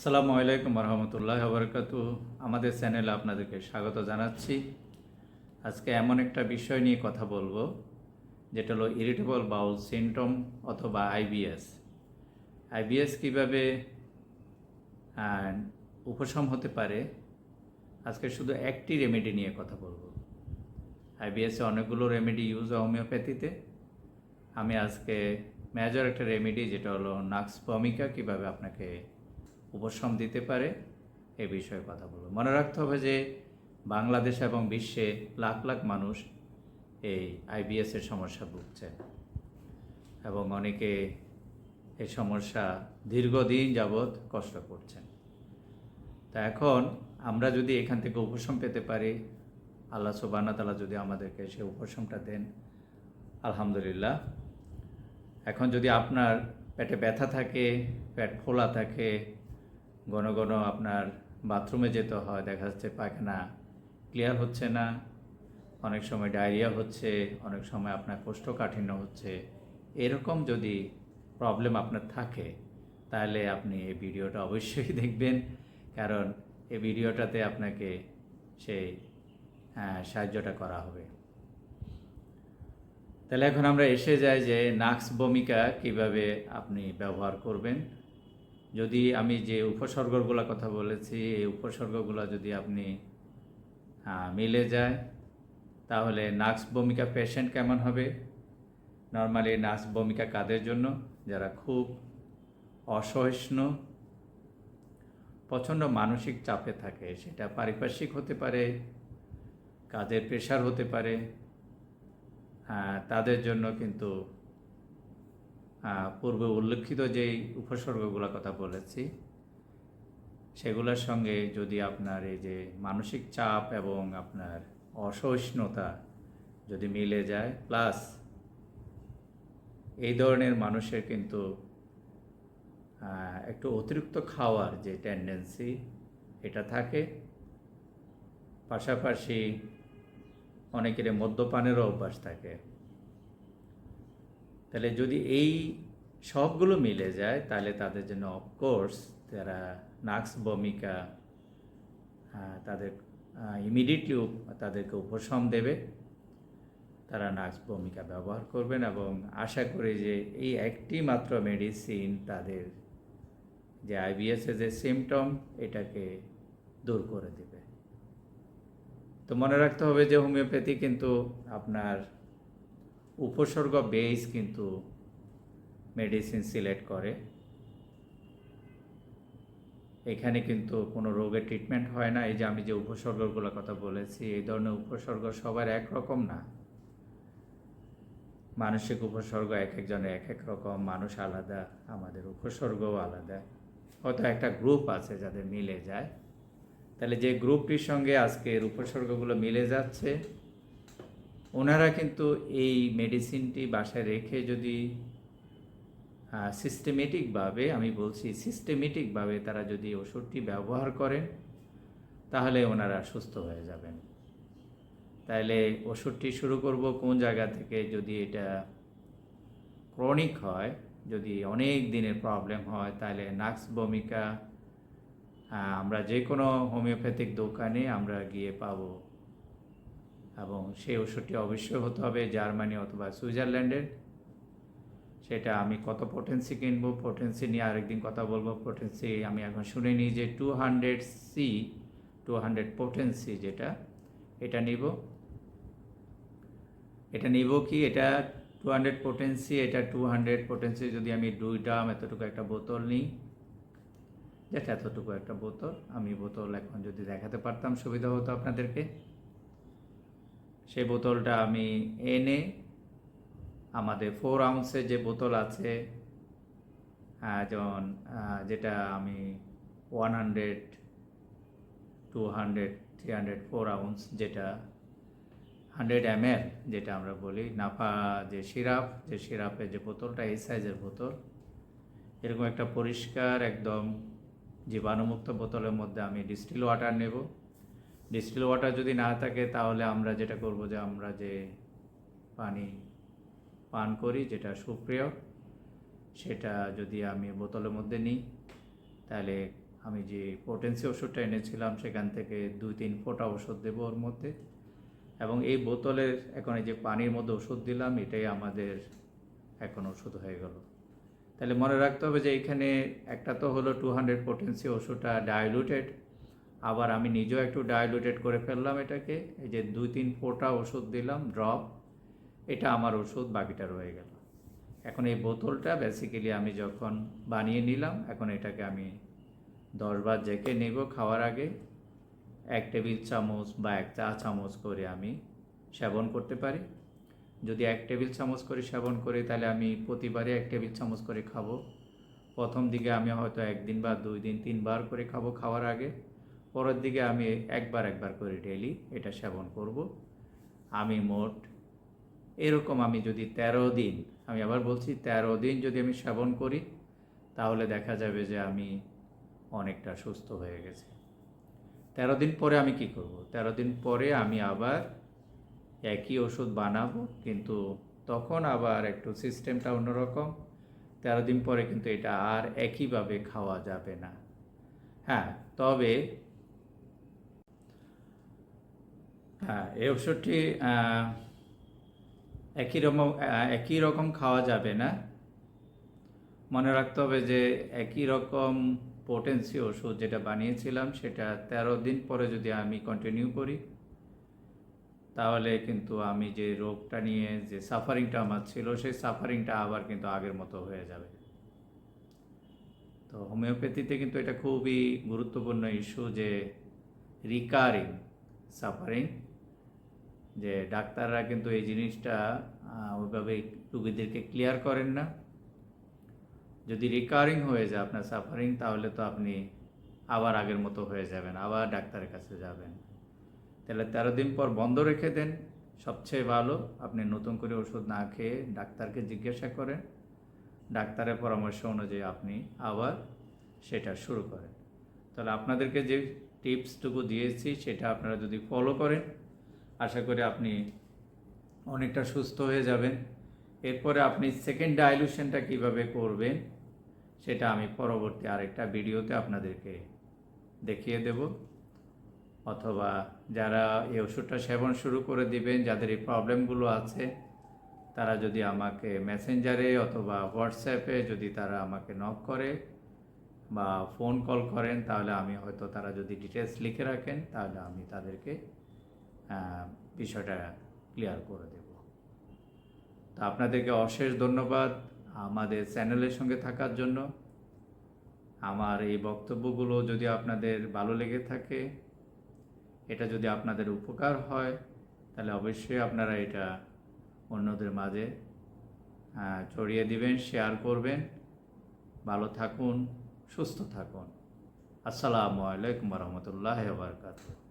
আসসালামু আলাইকুম রহমতুল্লাহ বরকাতু আমাদের চ্যানেলে আপনাদেরকে স্বাগত জানাচ্ছি। আজকে এমন একটা বিষয় নিয়ে কথা বলব, যেটা হলো ইরিটেবল বাউল সিনটম অথবা আইবিএস আইবিএস কীভাবে উপশম হতে পারে, আজকে শুধু একটি রেমেডি নিয়ে কথা বলব। আইবিএসে অনেকগুলো রেমেডি ইউজ হয় হোমিওপ্যাথিতে আমি আজকে মেজর একটা রেমেডি যেটা হলো নাক্স ভমিকা কীভাবে আপনাকে উপশম দিতে পারে, এ বিষয়ে কথা বলব। মনে রাখতে হবে যে বাংলাদেশ এবং বিশ্বে লাখ লাখ মানুষ এই আইবিএসের সমস্যা ভুগছে এবং অনেকে এই সমস্যা দীর্ঘদিন যাবৎ কষ্ট করছেন। তা এখন আমরা যদি এখান থেকে উপশম পেতে পারি, আল্লাহ সুবানা তালা যদি আমাদেরকে সে উপশমটা দেন, আলহামদুলিল্লাহ। এখন যদি আপনার পেটে ব্যথা থাকে, পেট ফোলা থাকে ঘন ঘন আপনার বাথরুমে যেতে হয়, দেখা যাচ্ছে পায়খানা ক্লিয়ার হচ্ছে না, অনেক সময় ডায়রিয়া হচ্ছে, অনেক সময় আপনার কোষ্ঠকাঠিন্য হচ্ছে। এরকম যদি প্রবলেম আপনার থাকে, তাহলে আপনি এই ভিডিওটা অবশ্যই দেখবেন, কারণ এই ভিডিওটাতে আপনাকে সেই সাহায্যটা করা হবে। তাহলে এখন আমরা এসে যাই যে নাক্স ভূমিকা কীভাবে আপনি ব্যবহার করবেন। যদি আমি যে উপসর্গগুলো কথা বলেছি, এই উপসর্গগুলো যদি আপনি মিলে যায়, তাহলে নাক্স ভূমিকা পেশেন্ট কেমন হবে? নর্মালি নাক্স ভূমিকা কাদের জন্য? যারা খুব অসহিষ্ণু, প্রচণ্ড মানসিক চাপে থাকে, সেটা পারিপার্শ্বিক হতে পারে, কাজের প্রেশার হতে পারে তাদের জন্য কিন্তু পূর্বে উল্লেখিত যেই উপসর্গগুলোর কথা বলেছি, সেগুলোর সঙ্গে যদি আপনার এই যে মানসিক চাপ এবং আপনার অসহিষ্ণুতা যদি মিলে যায়, প্লাস এই ধরনের মানুষের কিন্তু একটু অতিরিক্ত খাওয়ার যে টেন্ডেন্সি এটা থাকে। পাশাপাশি অনেকের মদ্যপানেরও অভ্যাস থাকে। তাহলে যদি এই সবগুলো মিলে যায়, তাহলে তাদের জন্য অফকোর্স তারা নাক্স ভূমিকা তাদের ইমিডিয়েটলি তাদেরকে উপশম দেবে। তারা নাক্স ভূমিকা ব্যবহার করবেন এবং আশা করি যে এই একটি মাত্র মেডিসিন তাদের যে আইবিএসের যে সিমটম এটাকে দূর করে দেবে। তো মনে রাখতে হবে যে হোমিওপ্যাথি কিন্তু আপনার উপসর্গ বেস কিন্তু মেডিসিন সিলেক্ট করে। এখানে কিন্তু কোনো রোগের ট্রিটমেন্ট হয় না। এই যে আমি যে উপসর্গগুলোর কথা বলেছি, এই ধরনের উপসর্গ সবার একরকম না। মানসিক উপসর্গ এক একজনের এক এক রকম, মানুষ আলাদা, আমাদের উপসর্গও আলাদা। হয়তো একটা গ্রুপ আছে যাদের মিলে যায়। তাহলে যে গ্রুপটির সঙ্গে আজকের উপসর্গগুলো মিলে যাচ্ছে ওনারা কিন্তু এই মেডিসিনটি বাসায় রেখে যদি সিস্টেমেটিকভাবে আমি বলছি সিস্টেমেটিকভাবে তারা যদি ওষুধটি ব্যবহার করেন তাহলে ওনারা সুস্থ হয়ে যাবেন। তাহলে ওষুধটি শুরু করব কোন জায়গা থেকে? যদি এটা ক্রনিক হয় যদি অনেক দিনের প্রবলেম হয় তাহলে নাক্স আহ, আমরা যে কোনো হোমিওপ্যাথিক দোকানে আমরা গিয়ে পাবো। এবং সেই ওষুধটি অবশ্যই হতে হবে জার্মানি অথবা সুইজারল্যান্ডের। সেটা আমি কত পোটেন্সি কিনবো পোটেন্সি নিয়ে আরেকদিন কথা বলব। পোটেন্সি আমি এখন শুনে নিই যে two hundred C two hundred potency যেটা, এটা নিব। এটা নিব কি? এটা টু হান্ড্রেড পোটেন্সি এটা টু হান্ড্রেড পোটেন্সি যদি আমি দুই ড্রাম এতটুকু একটা বোতল নিই যেটা এতটুকু একটা বোতল, আমি বোতল এখন যদি দেখাতে পারতাম সুবিধা হতো আপনাদেরকে। সেই বোতলটা আমি এনে আমাদের ফোর আউন্সের যে বোতল আছে যেমন যেটা আমি one hundred two hundred three hundred four ounce যেটা হান্ড্রেড এম যেটা আমরা বলি, নাফা যে সিরাপ, যে সিরাপের যে বোতলটা, এই সাইজের বোতল, এরকম একটা পরিষ্কার, একদম জীবাণুমুক্ত বোতলের মধ্যে আমি ডিস্টিল ওয়াটার নেব। ডিস্টিল ওয়াটার যদি না থাকে, তাহলে আমরা যেটা করব যে আমরা যে পানি পান করি, যেটা সুপ্রিয়, সেটা যদি আমি বোতলের মধ্যে নিই, তাহলে আমি যে পোটেন্সি ওষুধটা এনেছিলাম, সেখান থেকে দুই তিন ফোঁটা ওষুধ দেবো ওর মধ্যে। এবং এই বোতলের এখন এই যে পানির মধ্যে ওষুধ দিলাম, এটাই আমাদের এখন ওষুধ হয়ে গেল। তাহলে মনে রাখতে হবে যে এখানে একটা তো হলো টু হান্ড্রেড পোটেন্সি ওষুধটা ডাইলুটেড আবার আমি নিজেও একটু ডাইলুটেড করে ফেললাম এটাকে। এই যে দুই তিন ফোঁটা ওষুধ দিলাম ড্রপ এটা আমার ওষুধ, বাকিটা রয়ে গেল। এখন এই বোতলটা বেসিক্যালি আমি যখন বানিয়ে নিলাম, এখন এটাকে আমি দশবার জেকে নেব খাওয়ার আগে। এক টেবিল চামচ বা এক চা চামচ করে আমি সেবন করতে পারি। যদি এক টেবিল চামচ করে সেবন করি, তাহলে আমি প্রতিবারে এক টেবিল চামচ করে খাব। প্রথম দিকে আমি হয়তো একদিন বা দুই দিন, তিনবার করে খাব খাওয়ার আগে। পরের দিকে আমি একবার একবার করে ডেলি এটা সেবন করব। আমি মোট এরকম আমি যদি তেরো দিন, আমি আবার বলছি তেরো দিন যদি আমি সেবন করি, তাহলে দেখা যাবে যে আমি অনেকটা সুস্থ হয়ে গেছি। তেরো দিন পরে আমি কি করব? তেরো দিন পরে আমি আবার একই ওষুধ বানাবো, কিন্তু তখন আবার একটু সিস্টেমটা অন্যরকম। তেরো দিন পরে কিন্তু এটা আর একইভাবে খাওয়া যাবে না। হ্যাঁ তবে হ্যাঁ এই ওষুধটি একই রকম একই রকম খাওয়া যাবে না। মনে রাখতে হবে যে একই রকম পোটেন্সি ওষুধ যেটা বানিয়েছিলাম, সেটা তেরো দিন পরে যদি আমি কন্টিনিউ করি, তাহলে কিন্তু আমি যে রোগটা নিয়ে যে সাফারিংটা আমার ছিল, সেই সাফারিংটা আবার কিন্তু আগের মতো হয়ে যাবে। তো হোমিওপ্যাথিতে কিন্তু এটা খুবই গুরুত্বপূর্ণ ইস্যু যে রিকারিং সাফারিং যে ডাক্তাররা কিন্তু এই জিনিসটা ওইভাবে রুগীদেরকে ক্লিয়ার করেন না। যদি রিকারিং হয়ে যায় আপনার সাফারিং তাহলে তো আপনি আবার আগের মতো হয়ে যাবেন, আবার ডাক্তারের কাছে যাবেন। তাহলে তেরো দিন পর বন্ধ রেখে দেন। সবচেয়ে ভালো, আপনি নতুন করে ওষুধ না খেয়ে ডাক্তারকে জিজ্ঞাসা করেন। ডাক্তারের পরামর্শ অনুযায়ী আপনি আবার সেটা শুরু করেন। তাহলে আপনাদেরকে যে টিপসটুকু দিয়েছি, সেটা আপনারা যদি ফলো করেন আশা করি আপনি অনেকটা সুস্থ হয়ে যাবেন। এরপরে আপনি সেকেন্ড ডাইলুশনটা কীভাবে করবেন, সেটা আমি পরবর্তী আরেকটা ভিডিওতে আপনাদেরকে দেখিয়ে দেব। অথবা যারা এই ওষুধটা সেবন শুরু করে দিবেন, যাদের এই প্রবলেমগুলো আছে, তারা যদি আমাকে মেসেঞ্জারে অথবা হোয়াটসঅ্যাপে যদি তারা আমাকে নক করে বা ফোন কল করেন, তাহলে আমি হয়তো তারা যদি ডিটেলস লিখে রাখেন, তাহলে আমি তাদেরকে বিষয়টা ক্লিয়ার করে দেব। তো আপনাদেরকে অশেষ ধন্যবাদ আমাদের চ্যানেলের সঙ্গে থাকার জন্য। আমার এই বক্তব্যগুলো যদি আপনাদের ভালো লেগে থাকে, এটা যদি আপনাদের উপকার হয়, তাহলে অবশ্যই আপনারা এটা অন্যদের মাঝে ছড়িয়ে দিবেন শেয়ার করবেন। ভালো থাকুন, সুস্থ থাকুন। আসসালামু আলাইকুম রহমতুল্লাহ বারকাতুহ।